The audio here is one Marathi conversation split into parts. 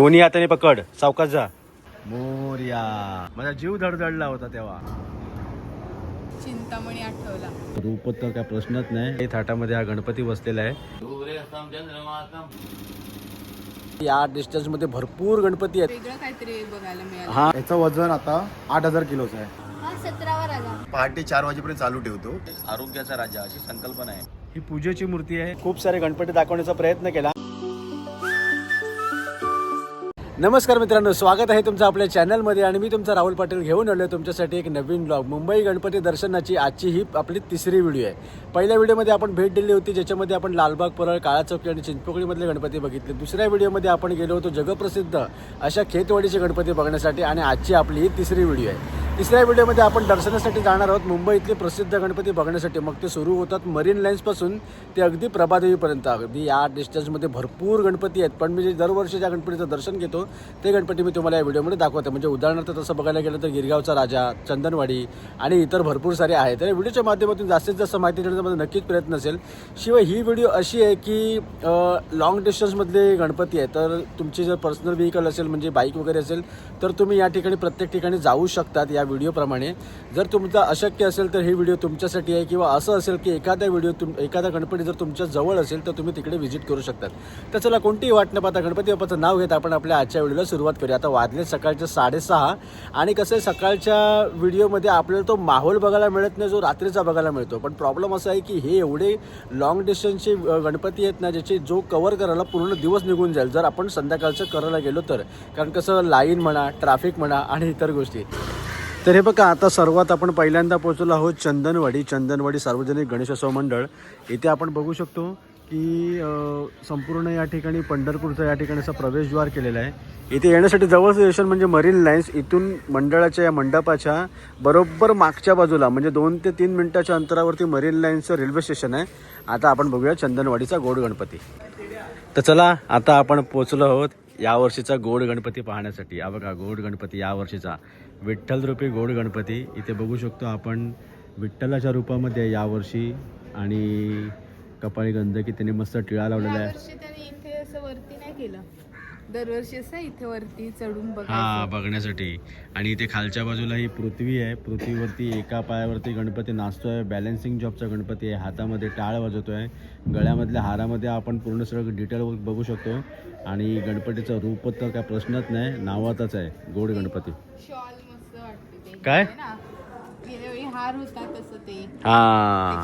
दोन्ही हाताने पकड. सावकाश जा. मोर्या. माझा जीव धडधडला होता तेव्हा. चिंतामणी आठवला. रूप तर काय प्रश्नच नाही. हे थाटामध्ये हा गणपती बसलेला आहे. या डिस्टन्समध्ये भरपूर गणपती आहेत. वेगळं काहीतरी बघायला मिळालं. हा. याचं वजन आता आठ हजार किलोचं आहे. हा सतरावर आला पहाटे चार वाजेपर्यंत चालू ठेवतो. आरोग्याचा राजा अशी संकल्पना आहे. ही पूजेची मूर्ती आहे. खूप सारे गणपती दाखवण्याचा प्रयत्न केला. नमस्कार मित्रांनो स्वागत आहे तुमचं आपल्या चॅनलमध्ये आणि मी तुमचा राहुल पाटील घेऊन आलो तुमच्यासाठी एक नवीन ब्लॉग मुंबई गणपती दर्शनाची आजची ही आपली तिसरी व्हिडिओ आहे. पहिल्या व्हिडिओमध्ये आपण भेट दिली होती ज्याच्यामध्ये आपण लालबाग परळ काळा चौकी आणि चिंचपोकळीमधले गणपती बघितले. दुसऱ्या व्हिडिओमध्ये आपण गेलो होतो जगप्रसिद्ध अशा खेतवाडीचे गणपती बघण्यासाठी आणि आजची आपली ही तिसरी व्हिडिओ आहे. तिसऱ्या व्हिडिओमध्ये आपण दर्शनासाठी जाणार आहोत. मुंबईतले प्रसिद्ध गणपती बघण्यासाठी. मग ते सुरू होतात मरीन लाईन्सपासून ते अगदी प्रभादेवीपर्यंत अगदी या डिस्टन्समध्ये भरपूर गणपती आहेत. पण मी जे दरवर्षी ज्या गणपतीचं दर्शन घेतो ते गणपती मी तुम्हाला या व्हिडिओमध्ये दाखवतो. म्हणजे उदाहरणार्थ तसं बघायला गेलं तर गिरगावचा राजा चंदनवाडी आणि इतर भरपूर सारे आहेत. तर या व्हिडिओच्या माध्यमातून जास्तीत जास्त माहिती देण्याचा माझा नक्कीच प्रयत्न असेल. शिवाय ही व्हिडिओ अशी आहे की लॉंग डिस्टन्समधले गणपती आहे तर तुमची जर पर्सनल व्हेकल असेल म्हणजे बाईक वगैरे असेल तर तुम्ही या ठिकाणी प्रत्येक ठिकाणी जाऊ शकतात. या व्हिडिओप्रमाणे. जर तुमचं अशक्य असेल तर हे व्हिडिओ तुमच्यासाठी आहे किंवा असं असेल की एखादा व्हिडिओ तुम एखादा गणपती जर तुमच्या जवळ असेल तर तुम्ही तिकडे व्हिजिट करू शकतात. तर चला कोणतीही वाट न पाहता गणपती बाप्पाचं नाव घेत आपण आपल्या आजच्या व्हिडिओला सुरुवात करूया. आता वाजले सकाळच्या साडेसहा आणि कसं आहे सकाळच्या व्हिडिओमध्ये आपल्याला तो माहोल बघायला मिळत नाही जो रात्रीचा बघायला मिळतो. पण प्रॉब्लेम असा आहे की हे एवढे लॉंग डिस्टन्सचे गणपती आहेत ना ज्याचे जो कवर करायला पूर्ण दिवस निघून जाईल. जर आपण संध्याकाळचं करायला गेलो तर. कारण कसं लाईन म्हणा ट्रॅफिक म्हणा आणि इतर गोष्टी. तर हे बघा आता सर्वात आपण पहिल्यांदा पोहोचलो आहोत चंदनवाडी चंदनवाडी सार्वजनिक गणेशोत्सव मंडळ. इथे आपण बघू शकतो की संपूर्ण या ठिकाणी पंढरपूरचा या ठिकाणी असा प्रवेशद्वार केलेला आहे. इथे येण्यासाठी जवळचं स्टेशन म्हणजे मरीन लाईन्स. इथून मंडळाच्या या मंडपाच्या बरोबर मागच्या बाजूला म्हणजे दोन ते तीन मिनटाच्या अंतरावरती मरीन लाईन्सचं रेल्वे स्टेशन आहे. आता आपण बघूया चंदनवाडीचा गोड गणपती. तर चला आता आपण पोचलो आहोत यावर्षीचा गोड गणपती पाहण्यासाठी. हा बघा गोड गणपती यावर्षीचा. विठ्ठल रूपी गोड गणपती. इथे बघू शकतो आपण विठ्ठलाच्या रूपामध्ये यावर्षी आणि कपाळी गंधकी त्यांनी मस्त टिळा लावलेला आहे. यावर्षी त्याने इथे असं वरती नाही केलं. दरवर्षी असं इथे वरती चढून बघा हा बघण्यासाठी. आणि इथे खालच्या बाजूला ही पृथ्वी आहे. पृथ्वीवरती एका पायावरती गणपती नाचतोय. बॅलन्सिंग जॉबचा गणपती आहे. हातामध्ये टाळ वाजवतोय. गळ्यामधल्या हारामध्ये आपण पूर्ण सगळं डिटेल बघू शकतो. आणि गणपतीचं रूप तर काय प्रश्नच नाही. नावातच आहे. गोड गणपती. काय? हा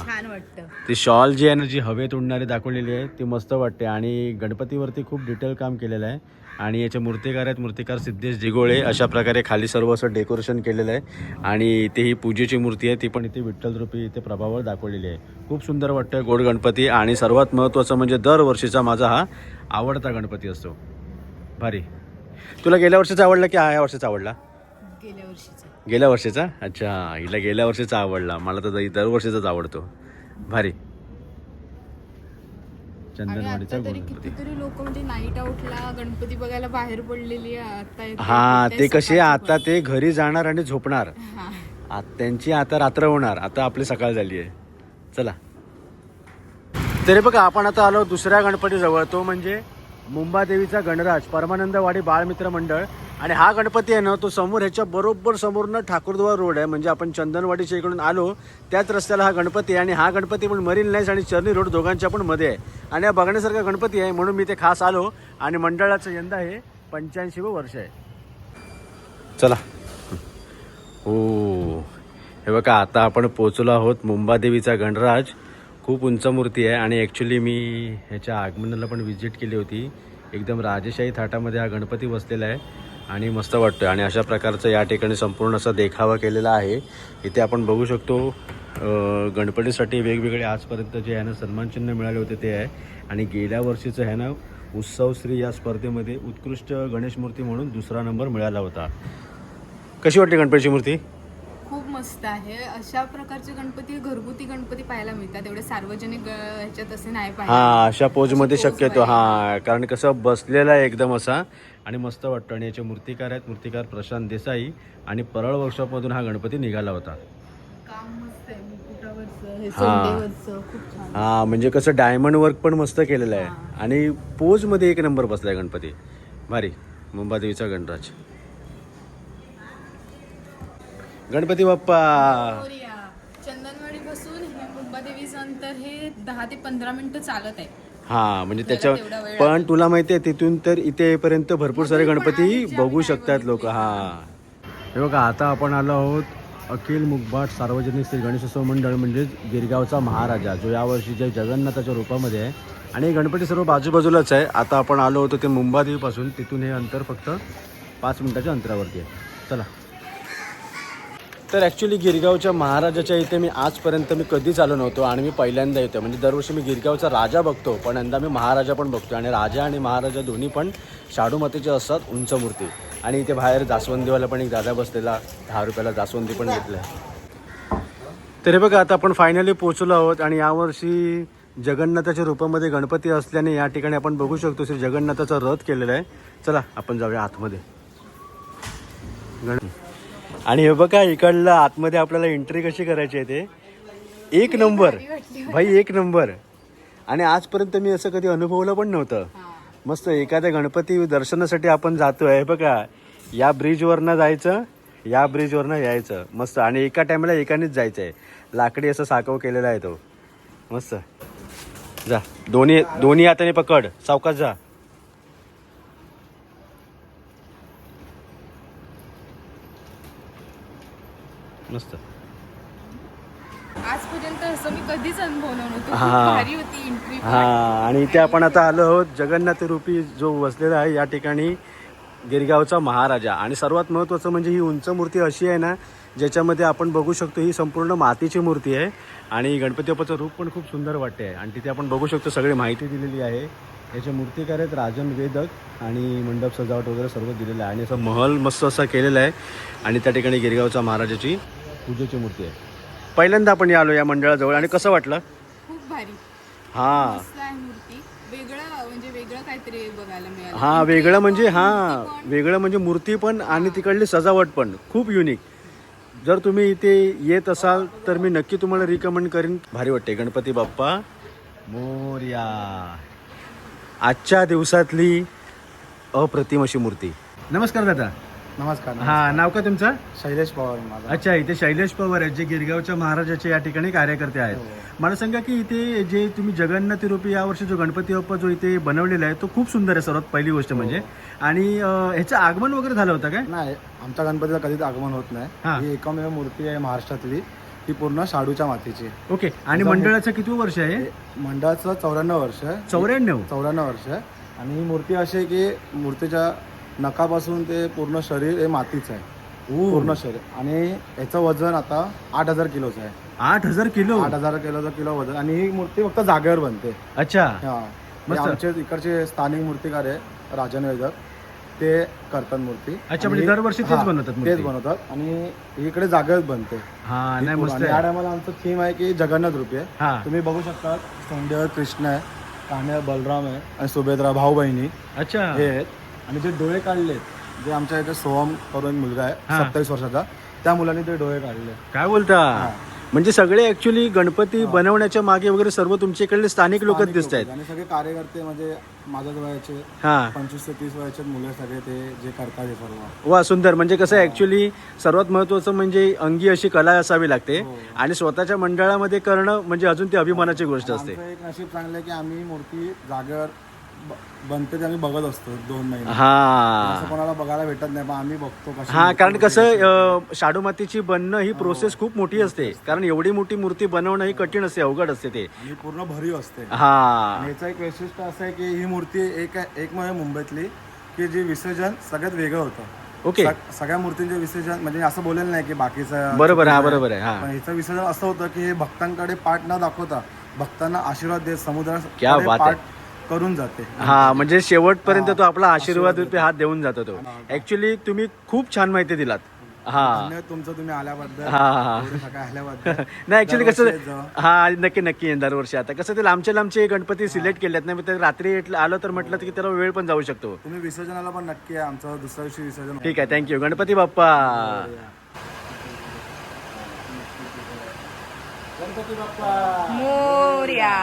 ते. शॉल जी आहे ना जी हवेत उडणारी दाखवलेली आहे ती मस्त वाटते. आणि गणपतीवरती खूप डिटेल काम केलेलं आहे. आणि याचे मूर्तिकार आहेत मूर्तिकार सिद्धेश जिगोळे. अशा प्रकारे खाली सर्व असं डेकोरेशन केलेलं आहे. आणि इथे ही पूजेची मूर्ती आहे ती पण इथे विठ्ठल रूपी इथे प्रभावर दाखवलेली आहे. खूप सुंदर वाटतं गोड गणपती. आणि सर्वात महत्त्वाचं म्हणजे दरवर्षीचा माझा हा आवडता गणपती असतो. भारी. तुला गेल्या वर्षीचा आवडला की हा या वर्षीचा आवडला? गेल्या वर्षीचं. गेल्या वर्षीचा? अच्छा हिला गेल्या वर्षीचा आवडला. मला तर दर- दरवर्षीचाच आवडतो. भारी. चंदनवाडीचा तरी गणपती. लोक म्हणजे नाईट आउटला गणपती बघायला बाहेर पडलेली आहे. आता येते हा ते कसे आता ते घरी जाणार आणि झोपणार. त्यांची आता रात्र होणार. आता आपली सकाळ झाली आहे. चला. तरी बघा आपण आता आलो दुसऱ्या गणपतीजवळ. तो म्हणजे मुंबादेवीचा गणराज परमानंदवाडी बाळमित्र मंडळ आणि हा गणपती आहे ना तो समोर ह्याच्या बरोबर समोरनं ठाकूरद्वार रोड आहे. म्हणजे आपण चंदनवाडीच्या इकडून आलो त्याच रस्त्याला हा गणपती आहे आणि हा गणपती पण मरीन लाईन्स आणि चर्नी रोड दोघांच्या पण मध्ये आहे. आणि हा बघण्यासारखा गणपती आहे म्हणून मी ते खास आलो आणि मंडळाचं यंदा हे पंच्याऐंशी वर्ष आहे. चला. हो. हे बघा आता आपण पोचलो आहोत मुंबादेवीचा गणराज. खूप उंच मूर्ती आहे आणि ॲक्च्युली मी ह्याच्या आगमनाला पण व्हिजिट केली होती. एकदम राजेशाही थाटामध्ये हा गणपती बसलेला आहे आणि मस्त वाटतं आणि अशा प्रकारचं या ठिकाणी संपूर्ण असा देखावा केलेला आहे. इथे आपण बघू शकतो गणपतीसाठी वेगवेगळे आजपर्यंत जे आहे ना सन्मानचिन्ह मिळाले होते ते आहे. आणि गेल्या वर्षीचं आहे ना उत्सवश्री या स्पर्धेमध्ये उत्कृष्ट गणेश मूर्ती म्हणून दुसरा नंबर मिळाला होता. कशी वाटते गणपतीची मूर्ती? मस्त आहे. अशा प्रकारचे गणपती घरगुती गणपती पाहायला मिळतात. एवढे सार्वजनिक ह्याच्यात असे नाही हा अशा अशी pose शक्यतो हा. कारण कसं बसलेला आहे एकदम असा आणि मस्त वाटतं. आणि याचे मूर्तिकार आहेत. मूर्तिकार प्रशांत देसाई आणि परळ वर्कशॉपमधून हा गणपती निघाला होता. काम मस्त आहे. मुकुटावरचं हे हा. म्हणजे कसं डायमंड वर्क पण मस्त केलेलं आहे. आणि पोजमध्ये एक नंबर बसलाय गणपती. भारी. मुंबादेवीचा गणराज. गणपती बाप्पा. चंदनवाडी पासून हे मुंबादेवीचं अंतर हे दहा ते पंधरा मिनिटं चालत आहे. हा म्हणजे त्याच्या पण तुला माहिती आहे तिथून तर इथे येईपर्यंत भरपूर सारे गणपती बघू शकतात लोक. हा. हे बघा आता आपण आलो आहोत अखिल मुगबाट सार्वजनिक श्री गणेशोत्सव मंडळ म्हणजेच गिरगावचा महाराजा जो यावर्षीच्या जगन्नाथाच्या रूपामध्ये आहे. आणि गणपती सर्व बाजूबाजूलाच आहे. आता आपण आलो होतो ते मुंबादेवीपासून तिथून हे अंतर फक्त पाच मिनिटाच्या अंतरावरती आहे. चला. तर ॲक्च्युली गिरगावच्या महाराजाच्या इथे मी आजपर्यंत मी कधीच आलो नव्हतो आणि मी पहिल्यांदा येतो म्हणजे दरवर्षी मी गिरगावचा राजा बघतो पण यंदा मी महाराजा पण बघतो आणि राजा आणि महाराजा दोन्ही पण शाडूमातेचे असतात उंच मूर्ती. आणि इथे बाहेर जास्वंदीवाला पण एक दादा बसलेला दहा रुपयाला जास्वंदी पण घेतलं तर हे बघा आता आपण फायनली पोहोचलो आहोत आणि यावर्षी जगन्नाथाच्या रूपामध्ये गणपती असल्याने या ठिकाणी आपण बघू शकतो श्री जगन्नाथाचा रथ केलेला आहे. चला आपण जाऊया आतमध्ये. गण आणि हे बघा इकडलं आतमध्ये आपल्याला एंट्री कशी करायची आहे ते? एक नंबर भाई एक नंबर आणि आजपर्यंत मी असं कधी अनुभवलं पण नव्हतं. मस्त एखाद्या गणपती दर्शनासाठी आपण जातोय. हे बघा या ब्रिजवरनं जायचं या ब्रिजवरनं यायचं. मस्त. आणि एका टायमाला एकानेच जायचं आहे लाकडी असं साकव केलेला आहे तो. मस्त. जा. दोन्ही दोन्ही हाताने पकड. सावकाश जा. मस्त आजपर्यंत असं मी कधीच अनुभवलं नव्हतं. खूप हा. भारी होती एंट्री हा आणि इथे आपण आता आलो आहोत जगन्नाथ रूपी जो बसलेला आहे या ठिकाणी गिरगावचा महाराजा. आणि सर्वात महत्त्वाचं म्हणजे ही उंच मूर्ती अशी आहे ना ज्याच्यामध्ये आपण बघू शकतो ही संपूर्ण मातीची मूर्ती आहे. आणि गणपती बाप्पाचं रूप पण खूप सुंदर वाटते आहे. आणि तिथे आपण बघू शकतो सगळी माहिती दिलेली आहे. याचे मूर्तिकार आहेत राजन वेदक आणि मंडप सजावट वगैरे सर्व दिलेलं आहे. आणि असं महल मस्त असा केलेला आहे. आणि त्या ठिकाणी गिरगावचा महाराजाची पूजेची मूर्ती आहे. पहिल्यांदा आपण आलो या मंडळाजवळ आणि कसं वाटलं? खूप भारी. हां. मस्त आहे मूर्ती. वेगळं म्हणजे वेगळं काहीतरी बघायला मिळालं. हा Entry वेगळं म्हणजे हा. वेगळं म्हणजे मूर्ती पण आणि तिकडली सजावट पण. खूप युनिक जर तुम्ही इथे येत असाल तर मी नक्की तुम्हाला रिकमेंड करीन. भारी वाटते गणपती बाप्पा मोर्या. आजच्या दिवसातली अप्रतिम अशी मूर्ती. नमस्कार दादा. नमस्कार हा नाव का तुमचं? शैलेश पवार माझा. अच्छा इथे शैलेश पवार आहेत जे गिरगावच्या महाराजाचे या ठिकाणी कार्यकर्ते आहेत. मला सांगा की इथे जे तुम्ही जगन्नाथ रूपी या वर्षी जो गणपती बाप्पा जो इथे बनवलेला आहे तो खूप सुंदर आहे सर्वात पहिली गोष्ट म्हणजे. आणि ह्याचं आगमन वगैरे झालं होतं काय? नाही आमच्या गणपतीला कधीच आगमन होत हा. नाही. ही. एकमेव मूर्ती आहे महाराष्ट्रातली. ती पूर्ण शाडूच्या मातीची. ओके आणि मंडळाचं किती वर्ष आहे? हे मंडळाचं चौऱ्याण्णव वर्ष. आहे चौऱ्याण्णव? चौऱ्याण्णव वर्ष. आहे आणि ही मूर्ती अशी आहे की मूर्तीच्या नकापासून ते पूर्ण शरीर हे मातीचं आहे. पूर्ण शरीर. आणि याचं वजन आता आठ हजार किलोचं आहे. आठ हजार किलो? आठ हजार किलोचं किलो वजन. आणि ही मूर्ती फक्त जागेवर बनते. अच्छा. हा. मस्त. आमचे इकडचे स्थानिक मूर्तिकार आहे राजन वेदक ते करतात मूर्ती. अच्छा, आणि म्हणजे दरवर्षी तेच हा, बनवतात मूर्ती? तेच बनवतात. आणि इकडे जागेवर बनते. हा नाही मस्त आणि या आहे टायमाला आमचं थीम आहे की जगन्नाथ रूपी आहे. हा. तुम्ही बघू शकता सोंडेवर कृष्ण आहे कान्यावर बलराम आहे आणि सुभेद्रा भाऊ बहिणी अच्छा. हे आहेत. आणि जे डोळे काढलेत जे आमच्या इथे सोहम करून मुलगा आहे हा. सत्तावीस वर्षाचा त्या मुलांनी ते डोळे काढले. काय बोलता? म्हणजे सगळे ऍक्च्युली गणपती बनवण्याच्या मागे वगैरे सर्व तुमच्या इकडले स्थानिक लोक दिसत आहेत. आणि सगळे कार्यकर्ते म्हणजे माझ्याच वयाचे हा. पंचवीस ते तीस वयाचे मुले सगळे ते जे करतात हे सर्व. वा सुंदर. म्हणजे कसं ऍक्च्युली सर्वात महत्वाचं म्हणजे अंगी अशी कला असावी लागते आणि स्वतःच्या मंडळामध्ये करणं म्हणजे अजून ती अभिमानाची गोष्ट असते. आमचं एक नशीब चांगलं आहे की आम्ही मूर्ती जागेवर ब- बनते ते आम्ही बघत असतो दोन महिने. हा. असं कोणाला बघायला भेटत नाही पण आम्ही बघतो कशी हा मूर्ती कारण. कसं अं, शाडू मातीची बनणं ही प्रोसेस खूप मोठी असते. कारण एवढी मोठी मूर्ती बनवणं ही कठीण असते अवघड असते ते. आणि पूर्ण भरीव असते. हा. याचं एक वैशिष्ट्य असं आहे की ही मूर्ती एक एक म्हणजे मुंबईतली की जे विसर्जन सगळ्यात वेगळं होतं. ओके. सग- सगळ्या मूर्तींचे विसर्जन म्हणजे असं बोलेलं नाही की बाकीचं बरोबर हा बरोबर आहे हा. पण हिचं विसर्जन असं होतं की हे भक्तांकडे पाठ न दाखवता भक्तांना आशीर्वाद देत क्या समुद्रात बात आहे. पाठ करून जाते. हा म्हणजे शेवटपर्यंत तो आपला आशीर्वाद रूपी हात देऊन जातो तो. ऍक्च्युली तुम्ही खूप छान माहिती दिलात. हा. तुमचं तुम्ही आल्याबद्दल. हा हा हा. नाही ऍक्च्युली कसं. हा नक्की नक्की येईन दरवर्षी आता कसं ते लांबचे लांबचे गणपती सिलेक्ट केलेत नाही ते रात्री आलं तर म्हटलं की त्याला वेळ पण जाऊ शकतो. तुम्ही विसर्जनाला पण नक्की आहे आमचं दुसऱ्या दिवशी विसर्जन ठीक आहे थँक्यू गणपती बाप्पा. मोरया.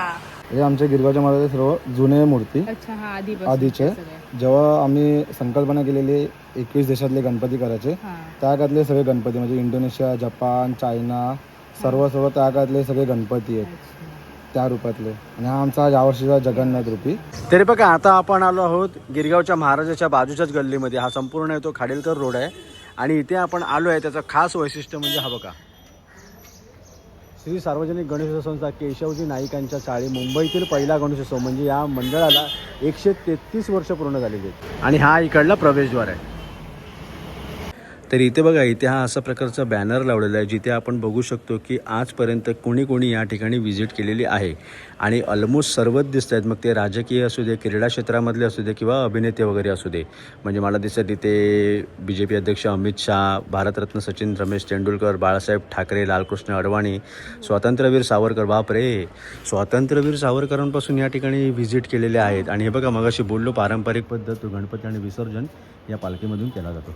हे आमच्या गिरगावच्या महाराज सर्व जुने मूर्ती. अच्छा हा आधी आधीचे. जेव्हा आम्ही संकल्पना केलेली एकवीस देशातले गणपती करायचे त्या काळातले सगळे गणपती म्हणजे इंडोनेशिया जपान चायना सर्व सर्व त्या काळातले सगळे गणपती आहेत. त्या रूपातले. आणि हा आमचा यावर्षीचा जगन्नाथ रूपी. तरी बघा आता आपण आलो आहोत गिरगावच्या महाराजाच्या बाजूच्याच गल्लीमध्ये. हा संपूर्ण तो खाडेलकर रोड आहे. आणि इथे आपण आलो आहे त्याचं खास वैशिष्ट्य म्हणजे हा बघा. श्री सार्वजनिक गणेशोत्सव संस्था केशवजी नाईकांच्या चाळी मुंबईतील पहिला गणेशोत्सव म्हणजे या मंडळाला एकशे तेहतीस वर्ष पूर्ण झालेली आहेत. आणि हा इकडला प्रवेशद्वार आहे. तर इथे बघा इथे हा असा प्रकारचा बॅनर लावलेला आहे जिथे आपण बघू शकतो की आजपर्यंत कोणी कोणी या ठिकाणी व्हिजिट केलेली आहे. आणि ऑलमोस्ट सर्वच दिसत आहेत मग ते राजकीय असू दे क्रीडा क्षेत्रामधले असू दे किंवा अभिनेते वगैरे असू दे. म्हणजे मला दिसत इथे बी जे पी अध्यक्ष अमित शहा भारतरत्न सचिन रमेश तेंडुलकर बाळासाहेब ठाकरे लालकृष्ण अडवाणी स्वातंत्र्यवीर सावरकर. बापरे! स्वातंत्र्यवीर सावरकरांपासून या ठिकाणी व्हिजिट केलेले आहेत. आणि हे बघा मगाशी बोललो पारंपरिक पद्धत गणपती आणि विसर्जन या पालखीमधून केला जातो.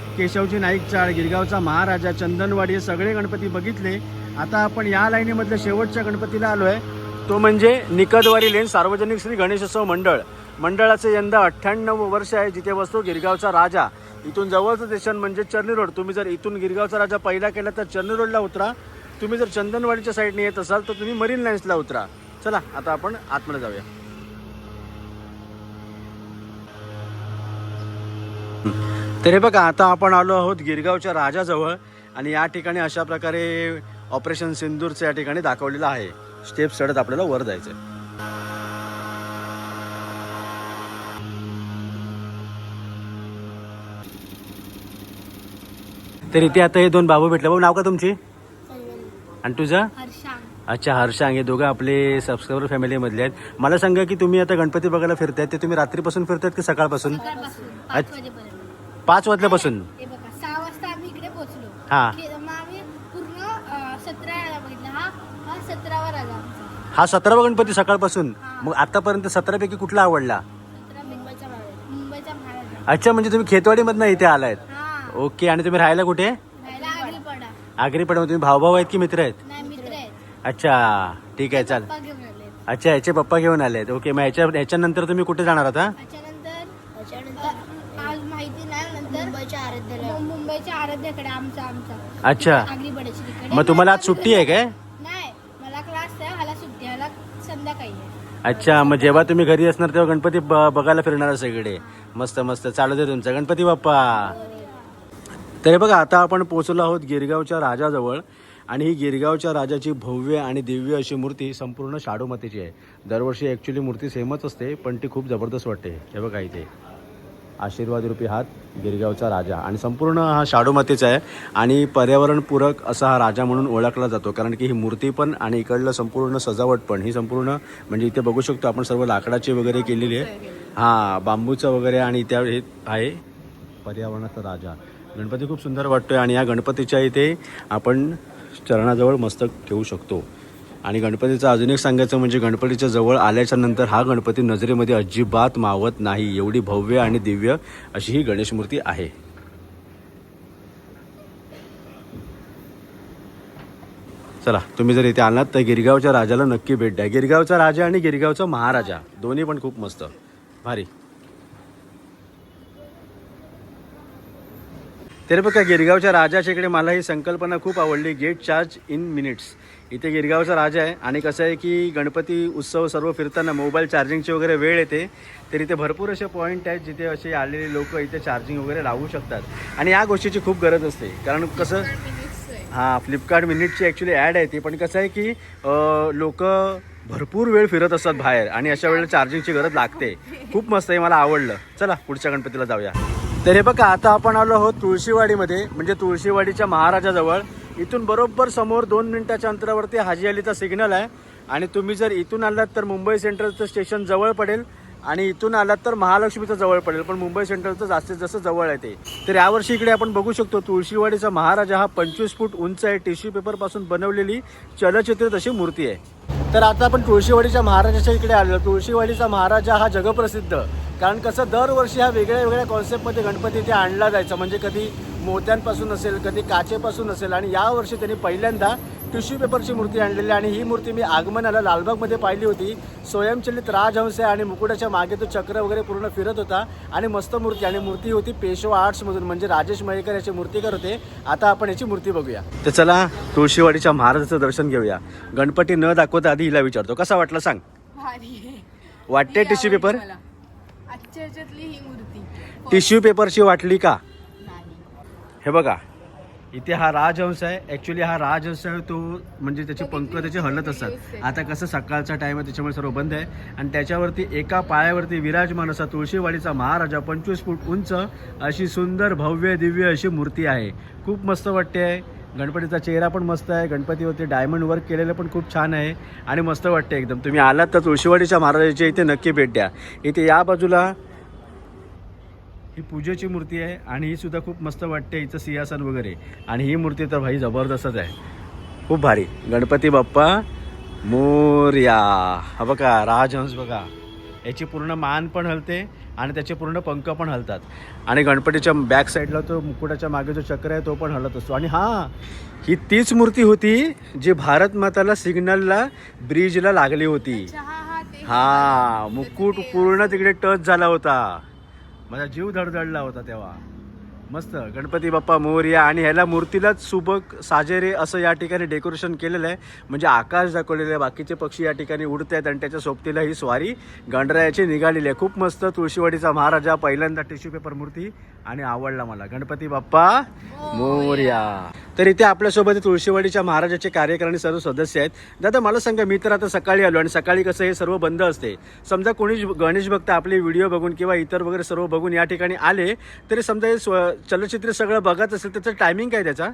केशवजी नाईक चाळ गिरगावचा महाराजा चंदनवाडी हे सगळे गणपती बघितले. आता आपण या लाईनीमधल्या शेवटच्या गणपतीला आलो आहे तो म्हणजे निकदवारी लेन सार्वजनिक श्री गणेशोत्सव मंडळ. मंडळाचे यंदा अठ्ठ्याण्णव वर्ष आहे जिथे बसतो गिरगावचा राजा. इथून जवळचं स्टेशन म्हणजे चर्नी रोड. तुम्ही जर इथून गिरगावचा राजा पहिला केला तर चर्नी रोडला उतरा. तुम्ही जर चंदनवाडीच्या साईडने येत असाल तर तुम्ही मरीन लाईन्सला उतरा. चला आता आपण आतमध्ये जाऊया. तर हे बघा आता आपण आलो आहोत गिरगावच्या राजाजवळ आणि या ठिकाणी अशा प्रकारे ऑपरेशन सिंदूरचं या ठिकाणी दाखवलेलं आहे. स्टेप चढत आपल्याला वर जायचं तर इथे आता हे दोन बाबू भेटले. भाऊ नाव का तुमची? आणि तुझं? अच्छा हर्षांग. हे दोघं आपले सबस्क्रायबर फॅमिलीमधले आहेत. मला सांगा की तुम्ही आता गणपती बघायला फिरतायत ते तुम्ही रात्रीपासून फिरतायत की सकाळपासून? सकाळपासून अच्छा. पाच वाजल्यापासून. हे बघा सहा वाजता आम्ही इकडे पोहोचलो. हा. की मग आम्ही पूर्ण अं, सतरा राजा बघितला. हा हा सतरावा राजा आमचा. हा सतरावा गणपती सकाळपासून. मग आतापर्यंत सतरापैकी कुठला आवडला? सतरा मुंबईचा महाराजा मुंबईचा महाराजा अच्छा म्हणजे तुम्ही खेतवाडीमधनं इथे आलायत. हा. ओके आणि तुम्ही राहायला कुठे? आगरीपाडा. आगरीपडा तुम्ही भाऊभाऊ आहेत की मित्र आहेत? नाही मित्र आहेत. अच्छा ठीक आहे चाल पप्पा घेऊन आले अच्छा याचे पप्पा घेऊन आलेत. ओके मग याच्या याच्यानंतर तुम्ही कुठे जाणार आता त्याच्यानंतर आज माहिती नाही नंतर मुंबईच्या आराध्याला मुंबईच्या आराध्याकडे आमचा आमचा. अच्छा. मग तुम्हाला आज सुट्टी आहे काय? नाही मला क्लास आहे हाला सुट्टी हाला संध्याकाळी आहे. अच्छा मग जेव्हा तुम्ही घरी असणार तेव्हा गणपती ब- बघायला फिरणार सगळे मस्त मस्त. चालू दे तुमचा. गणपती बाप्पा. तर बघा आता आपण पोहोचलो आहोत गिरगावच्या राजाजवळ. आणि ही गिरगावच्या राजाची भव्य आणि दिव्य अशी मूर्ती संपूर्ण शाडूमातीची आहे. दरवर्षी ॲक्च्युली मूर्ती सेमच असते पण ती खूप जबरदस्त वाटते. हे बघा इथे. आशीर्वाद रूपी हात गिरगावचा राजा. आणि संपूर्ण हा शाडूमातीचा आहे. आणि पर्यावरणपूरक असा हा राजा म्हणून ओळखला जातो. कारण की ही मूर्ती पण आणि इकडलं संपूर्ण सजावट पण ही संपूर्ण म्हणजे इथे बघू शकतो आपण सर्व लाकडाची वगैरे केलेली आहे. हां बांबूचं वगैरे आणि त्या हे आहे पर्यावरणाचा राजा. गणपती खूप सुंदर वाटतोय आणि या गणपतीच्या इथे आपण चरणाजवळ मस्तक ठेवू शकतो. आणि गणपतीचं अजून एक सांगायचं म्हणजे गणपतीच्या जवळ आल्याच्यानंतर हा गणपती नजरेमध्ये अजिबात मावत नाही. एवढी भव्य आणि दिव्य अशी ही गणेश मूर्ती आहे. चला तुम्ही जर इथे आलात तर गिरगावच्या राजाला नक्की भेट द्या. गिरगावचा राजा आणि गिरगावचा महाराजा दोन्ही पण खूप मस्त. भारी. तरी बघा गिरगावच्या राजाच्या इकडे मला ही संकल्पना खूप आवडली. गेट चार्ज इन मिनिट्स इथे गिरगावचा राजा आहे. आणि कसं आहे की गणपती उत्सव सर्व फिरताना मोबाईल चार्जिंगची वगैरे वेळ येते. तर इथे भरपूर असे पॉईंट आहेत जिथे असे आलेले लोक इथे चार्जिंग वगैरे लावू शकतात. आणि या गोष्टीची खूप गरज असते. कारण कसं हां फ्लिपकार्ट मिनिटची ॲक्च्युली ॲड आहे ती. पण कसं आहे की लोक भरपूर वेळ फिरत असतात बाहेर. आणि अशा वेळेला चार्जिंगची गरज लागते. खूप मस्त आहे मला आवडलं. चला पुढच्या गणपतीला जाऊया. तर हे बघा आता आपण आलो आहोत तुळशीवाडीमध्ये म्हणजे तुळशीवाडीच्या महाराजाजवळ. इथून बरोबर समोर दोन मिनिटाच्या अंतरावरती हाजी अलीचा सिग्नल आहे. आणि तुम्ही जर इथून आलात तर मुंबई सेंट्रलचं स्टेशन जवळ पडेल. आणि इथून आलात तर महालक्ष्मीचं जवळ पडेल पण मुंबई सेंट्रलचं जास्तीत जास्त जवळ आहे ते. तर यावर्षी इकडे आपण बघू शकतो तुळशीवाडीचा महाराजा हा पंचवीस फूट उंच आहे. टिश्यू पेपरपासून बनवलेली चलचित्रित अशी मूर्ती आहे. तर आता आपण तुळशीवाडीच्या महाराजाच्या इकडे आलो. तुळशीवाडीचा महाराजा हा जगप्रसिद्ध. कारण कसं दरवर्षी हा वेगळ्या वेगळ्या कॉन्सेप्टमध्ये गणपती इथे आणला जायचा. म्हणजे कधी मोत्यांपासून असेल कधी काचेपासून असेल. आणि यावर्षी त्यांनी पहिल्यांदा टिश्यू पेपरची मूर्ती आणलेली आणि ही मूर्ती मी आगमनाला लालबागमध्ये पाहिली होती. स्वयंचलित राजहंस आहे आणि मुकुटाच्या मागे तो चक्र वगैरे पूर्ण फिरत होता आणि मस्त मूर्ती आणि मूर्ती होती पेशवा आर्ट्समधून. म्हणजे राजेश मयेकर याचे मूर्तीकार होते. आता आपण याची मूर्ती बघूया. तर चला तुळशीवाडीच्या महाराजाचं दर्शन घेऊया. गणपती न दाखवता आधी हिला विचारतो. कसा वाटला सांग. वाटते टिश्यू पेपर. आजच्या ही मूर्ती. टिश्यू पेपरची वाटली का? हे बघा. इथे हा राजहंस आहे. ॲक्च्युली हा राजहंस आहे तो म्हणजे त्याचे पंख त्याचे हलत असतात. आता कसं सकाळचा टाईम आहे त्याच्यामुळे सर्व बंद आहे. आणि त्याच्यावरती एका पायावरती विराजमान असा तुळशीवाडीचा महाराजा पंचवीस फूट उंच अशी सुंदर भव्य दिव्य अशी मूर्ती आहे. खूप मस्त वाटते. आहे गणपतीचा चेहरा पण मस्त आहे. गणपतीवरती डायमंड वर्क केलेलं पण खूप छान आहे. आणि मस्त वाटते एकदम. तुम्ही आलात तर तुळशीवाडीच्या महाराजाच्या इथे नक्की भेट द्या. इथे या बाजूला ही पूजेची मूर्ती आहे आणि ही सुद्धा खूप मस्त वाटते हिचं सिंहासन वगैरे. आणि ही मूर्ती तर भाई जबरदस्तच आहे. खूप भारी. गणपती बाप्पा मोर्या. हा बघा राजहंस बघा. याची पूर्ण मान पण हलते आणि त्याचे पूर्ण पंख पण हलतात. आणि गणपतीच्या बॅक साईडला तो मुकुटाच्या मागे जो चक्र आहे तो पण हलत असतो. आणि हां ही तीच मूर्ती होती जी भारत माताला सिग्नलला ब्रिजला लागली होती. हा मुकुट पूर्ण तिकडे टच झाला होता. माझा जीव धडधडला होता तेव्हा. मस्त. गणपती बाप्पा मोर्या आणि ह्याला मूर्तीलाच सुबक साजेरे असं या ठिकाणी डेकोरेशन केलेलं आहे. म्हणजे आकाश दाखवलेलं आहे. बाकीचे पक्षी या ठिकाणी उडत आहेत आणि त्याच्या सोबतीला ही स्वारी गणरायाची निघालेली आहे. खूप मस्त तुळशीवाडीचा महाराजा पहिल्यांदा टिश्यू पेपर मूर्ती आणि आवडला मला. गणपती बाप्पा मोर्या. तर इथे आपल्यासोबत तुळशीवाडीच्या महाराजाचे कार्यकारिणी सर्व सदस्य आहेत. दादा मला सांगा मी तर आता सकाळी आलो आणि सकाळी कसं हे सर्व बंद असते. समजा कोणी गणेश भक्त आपले व्हिडिओ बघून किंवा इतर वगैरे सर्व बघून या ठिकाणी आले तरी समजा हे स्व चलचित्र सगळं बघत असेल त्याचं टायमिंग काय त्याचा?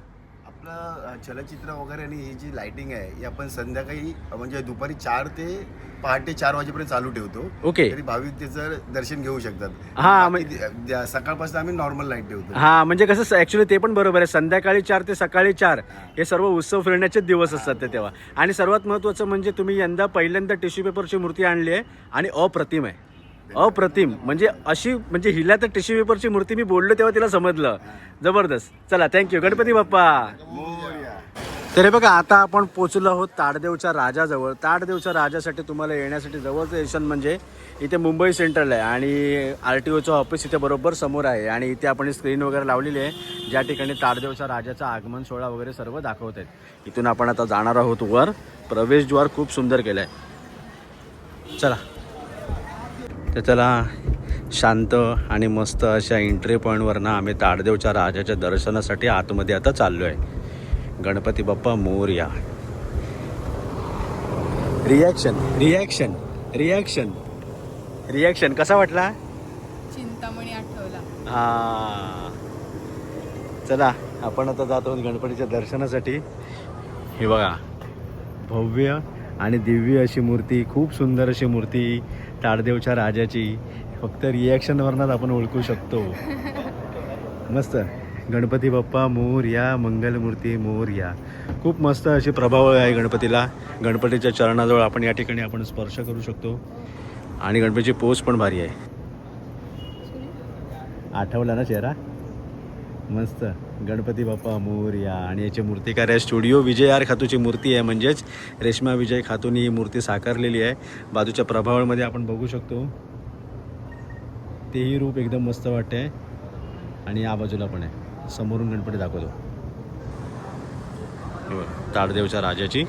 आपलं चलचित्र वगैरे आणि ही जी लाइटिंग आहे ही आपण संध्याकाळी म्हणजे दुपारी चार ते पहाटे चार वाजेपर्यंत चालू ठेवतो. ओके. तरी भाविक त्याचं दर्शन घेऊ शकतात. हा, बाकी द्या- द्या- सकाळपासून आम्ही नॉर्मल लाइट ठेवतो. हा म्हणजे कसं ॲक्च्युली ते पण बरोबर आहे. संध्याकाळी चार ते सकाळी चार हे. सर्व उत्सव फिरण्याचेच दिवस असतात ते तेव्हा. आणि सर्वात महत्त्वाचं म्हणजे तुम्ही यंदा पहिल्यांदा टिश्यू पेपरची मूर्ती आणली आहे आणि अप्रतिम आहे. अप्रतिम. म्हणजे अशी म्हणजे हिला तर टिश्यू पेपरची मूर्ती मी बोललो तेव्हा तिला समजलं. जबरदस्त. चला थँक्यू गणपती बाप्पा. तर हे बघा आता आपण पोचलो आहोत ताडदेवच्या राजाजवळ. ताडदेवच्या राजासाठी तुम्हाला येण्यासाठी जवळचं स्टेशन म्हणजे इथे मुंबई सेंट्रल आहे. आणि आर टी ओचं ऑफिस इथे बरोबर समोर आहे. आणि इथे आपण स्क्रीन वगैरे लावलेली आहे. ज्या ठिकाणी ताडदेवच्या राजाचा आगमन सोहळा वगैरे सर्व दाखवत आहेत. इथून आपण आता जाणार आहोत वर. प्रवेशद्वार खूप सुंदर केलं आहे चला. तर चला शांत आणि मस्त अशा एंट्री पॉईंटवरनं आम्ही ताडदेवच्या राजाच्या दर्शनासाठी आतमध्ये आता चाललो आहे Ganpati Bappa Morya reaction reaction reaction reaction कसा वाटला? चिंतामणी आठवला. हा. चला आपण आता जात आहोत गणपतीच्या दर्शनासाठी. हे बघा भव्य आणि दिव्य अशी मूर्ती खूप सुंदर अशी मूर्ती. ताडदेवच्या राजाची फक्त रिॲक्शनवरनंच आपण ओळखू शकतो. मस्त. गणपती बाप्पा मोरया मंगलमूर्ती मोर्या खूप मस्त अशी प्रभाव आहे गणपतीला. गणपतीच्या चरणाजवळ आपण या ठिकाणी आपण स्पर्श करू शकतो. आणि गणपतीची पोच पण भारी आहे. आठवला ना चेहरा? मस्त. गणपती बाप्पा मोरया आणि याची मूर्तिकार आहे. स्टुडिओ विजय आर खातूची मूर्ती आहे म्हणजेच रेश्मा विजय खातूनी ही मूर्ती साकारलेली आहे. बाजूच्या प्रभावामध्ये आपण बघू शकतो. तेही रूप एकदम मस्त वाटते आणि या बाजूला पण आहे. समोरून गणपती दाखवतो. ताडदेवच्या राजाची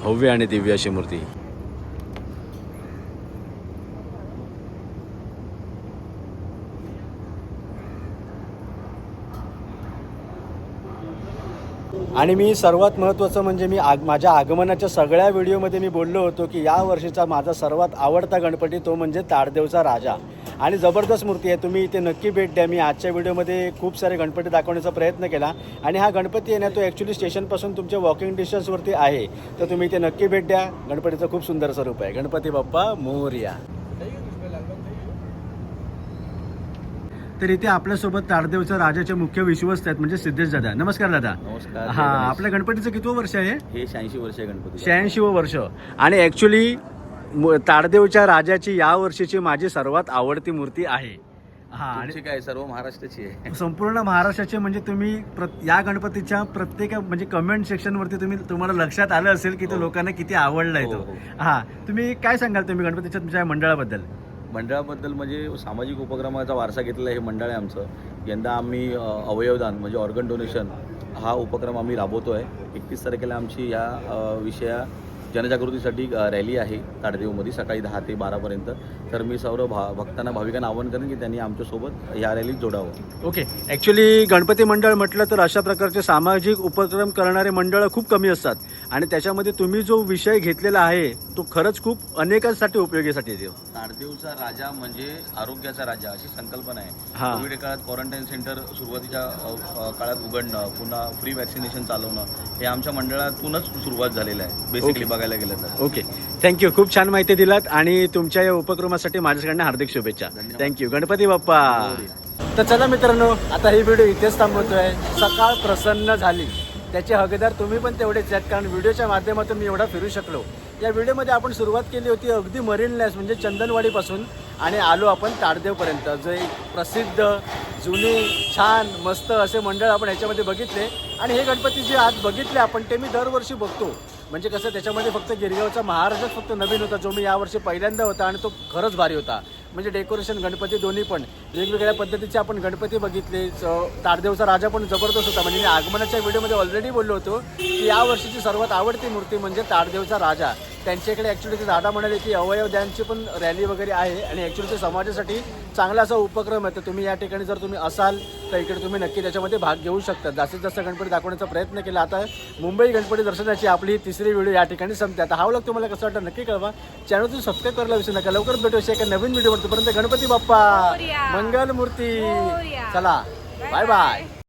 भव्य आणि दिव्य अशी मूर्ती. आणि मी सर्वात महत्त्वाचं म्हणजे मी आग माझ्या आगमनाच्या सगळ्या व्हिडिओमध्ये मी बोललो होतो की या वर्षीचा माझा सर्वात आवडता गणपती तो म्हणजे ताडदेवचा राजा. आणि जबरदस्त मूर्ती आहे. तुम्ही इथे नक्की भेट द्या. मी आजच्या व्हिडिओमध्ये खूप सारे गणपती दाखवण्याचा प्रयत्न केला. आणि हा गणपती आहे ना तो ॲक्च्युली स्टेशनपासून तुमच्या वॉकिंग डिस्टन्सवरती आहे. तर तुम्ही इथे नक्की भेट द्या. गणपतीचं खूप सुंदर स्वरूप आहे. गणपती बाप्पा मोरया. तर इथे आपल्यासोबत ताडदेवच्या राजाचे मुख्य विश्वस्त आहेत म्हणजे सिद्धेश दादा. नमस्कार दादा. नमस्कार हा आपल्या गणपतीचं किती वर्ष आहे? हे शहाऐंशी वर्ष आहे गणपती शहाऐंशी वर्ष. आणि ॲक्च्युली ताडदेवच्या राजाची या वर्षीची माझी सर्वात आवडती मूर्ती आहे. हा आणि काय सर्व महाराष्ट्राची आहे. संपूर्ण महाराष्ट्राचे म्हणजे तुम्ही या गणपतीच्या प्रत्येक म्हणजे कमेंट सेक्शनवरती तुम्ही तुम्हाला लक्षात आलं असेल की तो हो. लोकांना किती आवडलाय तो. हो, हो. हा तुम्ही काय सांगाल तुम्ही गणपतीच्या तुमच्या मंडळाबद्दल? मंडळाबद्दल म्हणजे सामाजिक उपक्रमाचा वारसा घेतलेला हे मंडळ आहे आमचं. यंदा आम्ही अवयवदान म्हणजे ऑर्गन डोनेशन हा उपक्रम आम्ही राबवतो आहे एकतीस तारखेला आमची या विषया जनजागृतीसाठी रॅली आहे ताडदेवमध्ये सकाळी दहा ते बारापर्यंत तर मी सर्व भा भक्तांना भाविकांना आवाहन करेन की त्यांनी आमच्यासोबत या रॅलीत जोडावं. ओके. ॲक्च्युली गणपती मंडळ म्हटलं तर अशा प्रकारचे सामाजिक उपक्रम करणारे मंडळं खूप कमी असतात. आणि त्याच्यामध्ये तुम्ही जो विषय घेतलेला आहे तो खरंच खूप अनेकांसाठी उपयोगीसाठी येतो ताडदेवचा राजा म्हणजे आरोग्याचा राजा अशी संकल्पना हा. आहे कोविड काळात क्वारंटाईन सेंटर सुरुवातीच्या अ, अ, काळात उघडणं पुन्हा फ्री वॅक्सिनेशन चालवणं हे आमच्या मंडळातूनच सुरुवात झालेलं आहे बेसिकली. बघायला गेलं तर. ओके थँक्यू खूप छान माहिती दिलात आणि तुमच्या या उपक्रमासाठी माझ्याकडनं हार्दिक शुभेच्छा. Thank you Ganpati Bappa. Morya. तर चला मित्रांनो आता ही व्हिडिओ इथेच थांबवतोय. सकाळ प्रसन्न झाली. त्याचे हकदार तुम्ही पण तेवढेच आहेत कारण व्हिडिओच्या माध्यमातून मी एवढा फिरू शकलो. या व्हिडिओमध्ये आपण सुरुवात केली होती अगदी मरीन लॅस म्हणजे चंदनवाडीपासून आणि आलो आपण ताडदेवपर्यंत जे प्रसिद्ध जुने छान मस्त असे मंडळ आपण ह्याच्यामध्ये बघितले. आणि हे गणपती जे आज बघितले आपण ते मी दरवर्षी बघतो. म्हणजे कसं त्याच्यामध्ये फक्त गिरगावचा महाराजच फक्त नवीन होता जो मी यावर्षी पहिल्यांदा होता आणि तो खरंच भारी होता. म्हणजे डेकोरेशन गणपती दोन्ही पण. वेगवेगळ्या पद्धतीचे आपण गणपती बघितले. तारदेवचा ताडदेवचा राजा पण जबरदस्त होता. म्हणजे मी आगमनाच्या व्हिडिओमध्ये ऑलरेडी बोललो होतो की या वर्षीची सर्वात आवडती मूर्ती म्हणजे ताडदेवचा राजा. त्यांच्याकडे ॲक्च्युली ते दादा म्हणाले की अवयव द्यांची पण रॅली वगैरे आहे आणि ॲक्च्युली ते समाजासाठी चांगला असा उपक्रम आहे. तर तुम्ही या ठिकाणी जर तुम्ही असाल तर इकडे तुम्ही नक्की त्याच्यामध्ये भाग घेऊ शकता. जास्तीत जास्त गणपती दाखवण्याचा प्रयत्न केला. आता मुंबई गणपती दर्शनाची आपली तिसरी व्हिडिओ या ठिकाणी संपते. आता हा व्लॉग तुम्हाला कसं वाटतं नक्की कळवा. चॅनल तुम्ही सबस्क्राईब करायला विसरू नका. लवकरच भेटू अशा एका नवीन व्हिडिओवर तोपर्यंत गणपती बाप्पा. मोरया. मंगल मूर्ती मोरया. चला. Bye bye